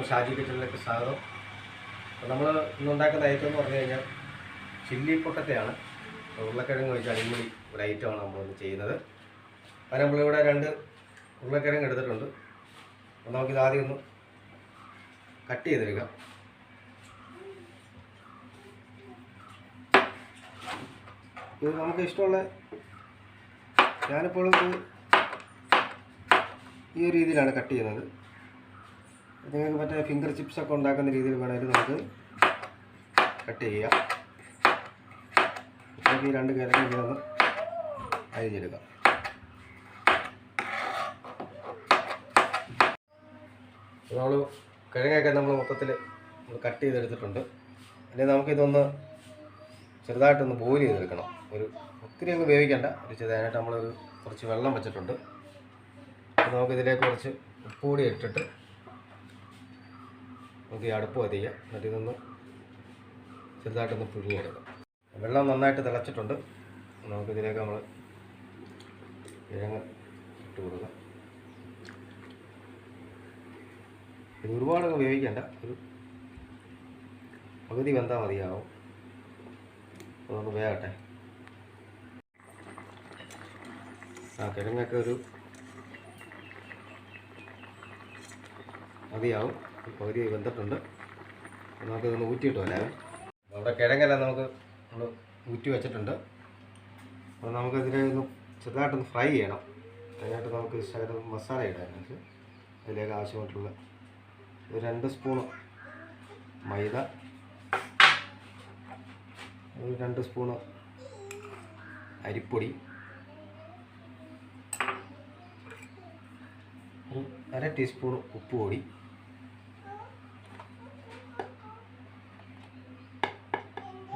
എല്ലാവർക്കും ഷാജി കിച്ചണിലേക്ക് സ്വാഗതം നമ്മൾ ഇന്നുണ്ടാക്കുന്ന ഐറ്റം എന്ന് പറഞ്ഞു കഴിഞ്ഞാൽ ചില്ലി പൊട്ടത്തെയാണ്. ഉരുളക്കിഴങ്ങ് വെച്ച് അടിമുടി ഒരു ഐറ്റമാണ് നമ്മളിന്ന് ചെയ്യുന്നത്. അത് നമ്മളിവിടെ രണ്ട് ഉരുളക്കിഴങ്ങ് എടുത്തിട്ടുണ്ട്. അപ്പോൾ നമുക്കിത് ആദ്യം ഒന്ന് കട്ട് ചെയ്തെടുക്കാം. ഇത് നമുക്ക് ഇഷ്ടമുള്ള ഞാനിപ്പോൾ ഈ ഒരു രീതിയിലാണ് കട്ട് ചെയ്യുന്നത്. നിങ്ങൾക്ക് മറ്റേ ഫിംഗർ ചിപ്സ് ഒക്കെ ഉണ്ടാക്കുന്ന രീതിയിൽ വേണമെങ്കിൽ നമുക്ക് കട്ട് ചെയ്യാം. നമുക്ക് ഈ രണ്ട് കിഴങ്ങ് ഇങ്ങനെ ഒന്ന് അരിഞ്ഞെടുക്കാം. നമ്മൾ കിഴങ്ങൊക്കെ നമ്മൾ മൊത്തത്തിൽ നമ്മൾ കട്ട് ചെയ്തെടുത്തിട്ടുണ്ട്. അല്ലെങ്കിൽ നമുക്കിതൊന്ന് ചെറുതായിട്ടൊന്ന് ബോയിൽ ചെയ്തെടുക്കണം. ഒരു ഒത്തിരി അങ്ങ് വേവിക്കണ്ട. ഒരു ചെറുതായിട്ട് നമ്മളൊരു കുറച്ച് വെള്ളം വെച്ചിട്ടുണ്ട്. നമുക്കിതിലേക്ക് കുറച്ച് ഉപ്പുകൂടി ഇട്ടിട്ട് നമുക്ക് ഈ അടുപ്പ് കത്തിക്കാം എന്നിട്ട് ഇതൊന്ന് ചെറുതായിട്ടൊന്ന് പുഴുങ്ങിയെടുക്കാം വെള്ളം നന്നായിട്ട് തിളച്ചിട്ടുണ്ട്. നമുക്കിതിലേക്ക് നമ്മൾ കിഴങ്ങ് ഇട്ട് കൊടുക്കാം. ഇത് ഒരുപാട് ഉപയോഗിക്കേണ്ട ഒരു പകുതി വെന്താൽ മതിയാവും. അതൊന്ന് വേകട്ടെ ആ കിഴങ്ങൊക്കെ ഒരു മതിയാവും. പകുതി വെന്തിട്ടുണ്ട്. നമുക്കിതൊന്ന് ഊറ്റിയിട്ട് വരാം നമ്മുടെ കിഴങ്ങെല്ലാം നമുക്ക് നമ്മൾ ഊറ്റി വെച്ചിട്ടുണ്ട്. അപ്പോൾ നമുക്കതിനെ ഒന്ന് ചെറുതായിട്ടൊന്ന് ഫ്രൈ ചെയ്യണം. അതിനായിട്ട് നമുക്ക് ശകലം മസാല ഇടാനായിട്ട് അതിലേക്ക് ആവശ്യമായിട്ടുള്ള ഒരു രണ്ട് സ്പൂൺ മൈദ. ഒരു രണ്ട് സ്പൂണ് അരിപ്പൊടി. അര ടീസ്പൂൺ ഉപ്പ് പൊടി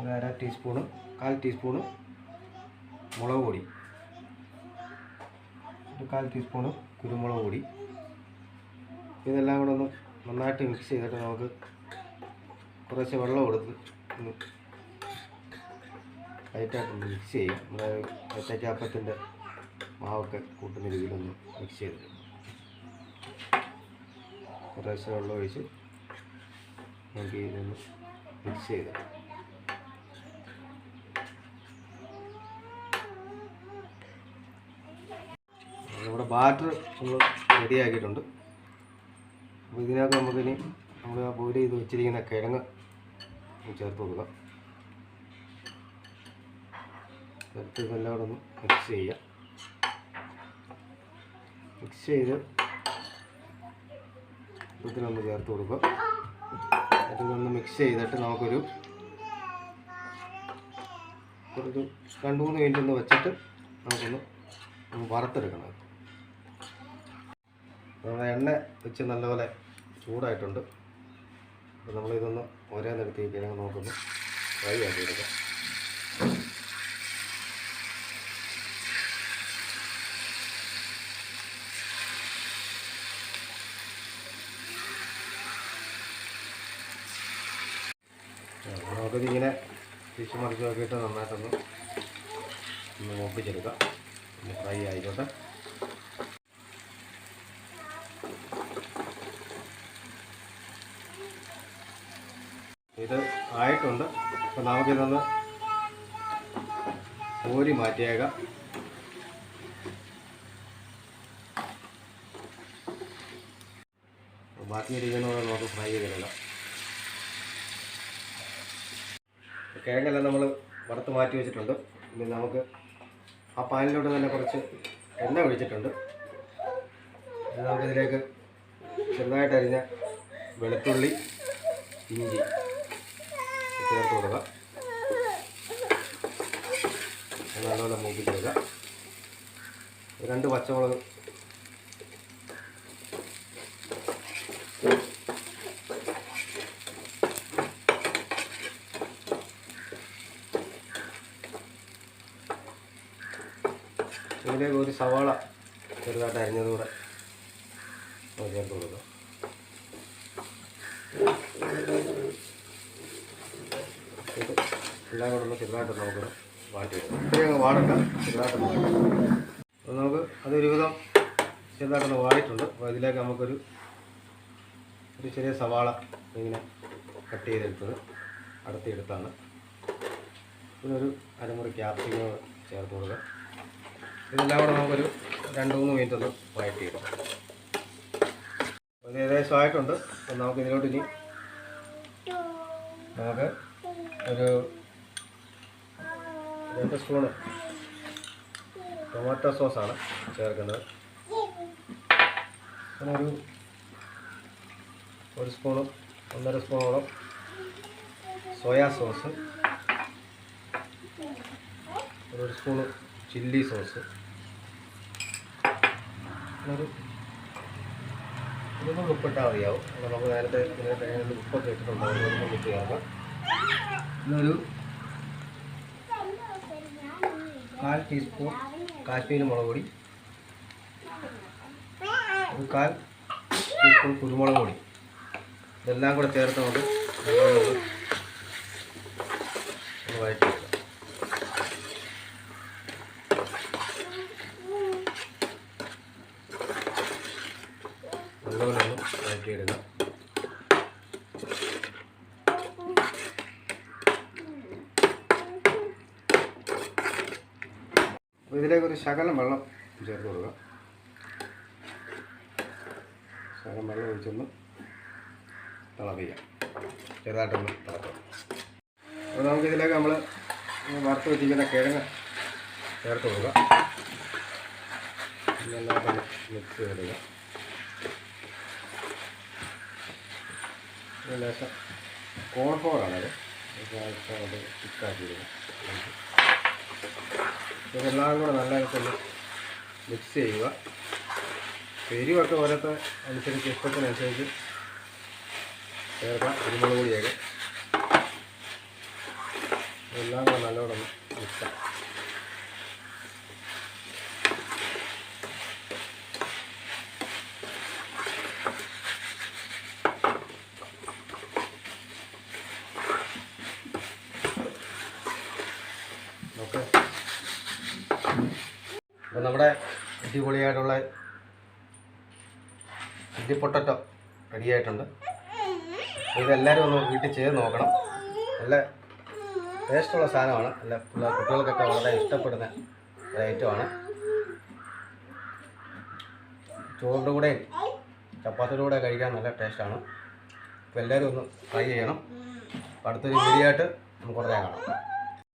ഒരു അര ടീസ്പൂണും കാൽ ടീസ്പൂണും മുളക് പൊടി. ഒരു കാൽ ടീസ്പൂണ് കുരുമുളക് പൊടി. ഇതെല്ലാം കൂടെ ഒന്ന് നന്നായിട്ട് മിക്സ് ചെയ്തിട്ട് നമുക്ക് കുറച്ച് വെള്ളം കൊടുത്ത് ഒന്ന് ലൈറ്റായിട്ടൊന്ന് മിക്സ് ചെയ്യും. നമ്മുടെ ഏത്തക്കാപ്പത്തിന്റെ മാവൊക്കെ കൂട്ടുന്ന രീതിയിലൊന്ന് മിക്സ് ചെയ്തിട്ട്. കുറേശ്ശെ വെള്ളം ഒഴിച്ച് നമുക്ക് ഇതൊന്ന് മിക്സ് ചെയ്ത് നമ്മുടെ ബാറ്റർ നമ്മൾ റെഡിയാക്കിയിട്ടുണ്ട് അപ്പോൾ ഇതിനകത്ത് നമുക്കിനി നമ്മൾ ബോയിൽ ചെയ്ത് വെച്ചിരിക്കുന്ന കിഴങ്ങ് ചേർത്ത് കൊടുക്കാം. ചേർത്ത് ഇതെല്ലാം കൂടെ ഒന്ന് മിക്സ് ചെയ്യാം. മിക്സ് ചെയ്ത് ഇതിലൊന്ന് ചേർത്ത് കൊടുക്കുക ഇതൊന്ന് മിക്സ് ചെയ്തിട്ട് നമുക്കൊരു കുറച്ച് രണ്ട് മൂന്ന് മിനിറ്റ് ഒന്ന് വെച്ചിട്ട് നമുക്കൊന്ന് വറുത്തെടുക്കണം. നമ്മുടെ എണ്ണ വെച്ച് നല്ലപോലെ ചൂടായിട്ടുണ്ട്. അപ്പോൾ നമ്മളിതൊന്ന് ഒരേ നിരത്തി കിഴങ്ങ് നോക്കുന്നു. ഫ്രൈ ആക്കി എടുക്കാം നമുക്കിതിങ്ങനെ ഫിഷ് മറിച്ച് നോക്കിയിട്ട് നന്നായിട്ടൊന്ന് ഒന്ന് മൂപ്പിച്ചെടുക്കാം. ഫ്രൈ ആയിക്കോട്ടെ. ഇത് ആയിട്ടുണ്ട്. അപ്പം നമുക്കിതൊന്ന് കോരി മാറ്റിയേക്കാം. ബാക്കിയിരിക്കുന്നത് നമുക്ക് ഫ്രൈ ചെയ്തെടുക്കാം. കിഴങ്ങെല്ലാം നമ്മൾ വറുത്ത് മാറ്റി വെച്ചിട്ടുണ്ട്. ഇനി നമുക്ക് ആ പാനിലോട്ട് തന്നെ കുറച്ച് എണ്ണ ഒഴിച്ചിട്ടുണ്ട്. നമുക്കിതിലേക്ക് ചെറുതായിട്ട് അരിഞ്ഞ വെളുത്തുള്ളി ഇഞ്ചി ചേർത്ത് കൊടുക്കുക നല്ലപോലെ മൂപ്പിച്ചെടുക്കുക രണ്ട് പച്ചമുളക്. ഇതിലേക്ക് ഒരു സവാള ചെറുതായിട്ട് അരിഞ്ഞതുകൂടെ ചേർത്ത് കൊടുക്കുക ഇത് എല്ലാം കൂടെ ചെറുതായിട്ട് നമുക്ക് വാട്ടി അങ്ങ് വാടണ്ട ചെറുതായിട്ട് അപ്പോൾ നമുക്ക് അതൊരു വിധം ചെറുതായിട്ടൊന്ന് വാടിയിട്ടുണ്ട്. അപ്പോൾ ഇതിലേക്ക് നമുക്കൊരു ഒരു ചെറിയ സവാള ഇങ്ങനെ കട്ട് ചെയ്തെടുത്തത് അടുത്തെടുത്താണ് പിന്നെ ഒരു അരമുറി ക്യാപ്സിക്കോ ചേർത്ത് കൊടുക്കുക ഇതെല്ലാം കൂടെ നമുക്കൊരു രണ്ട് മൂന്ന് മിനിറ്റ് ഒന്ന് വഴറ്റി എടുക്കാം ഇത് ഏകദേശം ആയിട്ടുണ്ട്. അപ്പം നമുക്ക് ഇതിലോട്ട് ഇനി നമുക്ക് ഒരു രണ്ട് സ്പൂണ് ടൊമാറ്റോ സോസാണ് ചേർക്കുന്നത്. ഒരു ഒരു സ്പൂണ് ഒന്നര സ്പൂണോളം സോയാ സോസ് ഒരു സ്പൂണ് ചില്ലി സോസ് ഒരു ഇതൊന്നും ഉപ്പിട്ടാൽ മതിയാവും. നമുക്ക് നേരത്തെ ഇതിനെ തേങ്ങയിൽ ഉപ്പൊക്കെ ഇട്ടിട്ടുണ്ടാവും. അതൊന്നും ഇട്ട് ചേർക്കാം കാൽ ടീസ്പൂൺ കാശ്മീരി മുളക് പൊടി. ഒരു കാൽ ടീസ്പൂൺ കുരുമുളക് പൊടി. ഇതെല്ലാം കൂടെ ചേർത്തുകൊണ്ട് നമുക്ക് വഴറ്റി നല്ലപോലെ ഒന്ന് വഴറ്റിയെടുക്കാം. അപ്പോൾ ഇതിലേക്ക് ഒരു ശകലം വെള്ളം ചേർത്ത് കൊടുക്കുക. ശകലം വെള്ളം ഒഴിച്ചൊന്ന് തിളപ്പിക്കാം. ചെറുതായിട്ടൊന്ന് തിളക്കാം. അപ്പോൾ നമുക്ക് ഇതിലേക്ക് നമ്മൾ വറുത്ത് വെച്ചിരിക്കുന്ന കിഴങ്ങ് ചേർത്ത് കൊടുക്കുക നന്നായിട്ടൊന്ന് മിക്സ് ചെയ്തിടുക ലേശം കോൺഫോറാണത് തിക്കാക്കിയിടുക ഇതെല്ലാം കൂടെ നല്ലതായിട്ടൊന്ന് മിക്സ് ചെയ്യുക. എരിവൊക്കെ ഓരോത്ത അനുസരിച്ച് ഇഷ്ടത്തിനനുസരിച്ച് ചേർക്കാം. കുരുമുളക് പൊടിയൊക്കെ. എല്ലാം കൂടെ നല്ലോണം മിക്സ് ഓക്കെ. അപ്പോൾ നമ്മുടെ അടിപൊളിയായിട്ടുള്ള ചില്ലി പൊട്ടറ്റോ റെഡിയായിട്ടുണ്ട് ഇതെല്ലാവരും ഒന്ന് വീട്ടിൽ ചെയ്ത് നോക്കണം. നല്ല ടേസ്റ്റുള്ള സാധനമാണ്. നല്ല കുട്ടികൾക്കൊക്കെ വളരെ ഇഷ്ടപ്പെടുന്ന ഒരു ഐറ്റമാണ് ചോറിന്റെ കൂടെയും ചപ്പാത്തിയുടെ കൂടെ കഴിക്കാൻ നല്ല ടേസ്റ്റാണ് അപ്പോൾ എല്ലാവരും ഒന്ന് ട്രൈ ചെയ്യണം. അടുത്തൊരു വീഡിയോ ആയിട്ട് നമുക്ക് ഉടനെ കാണാം.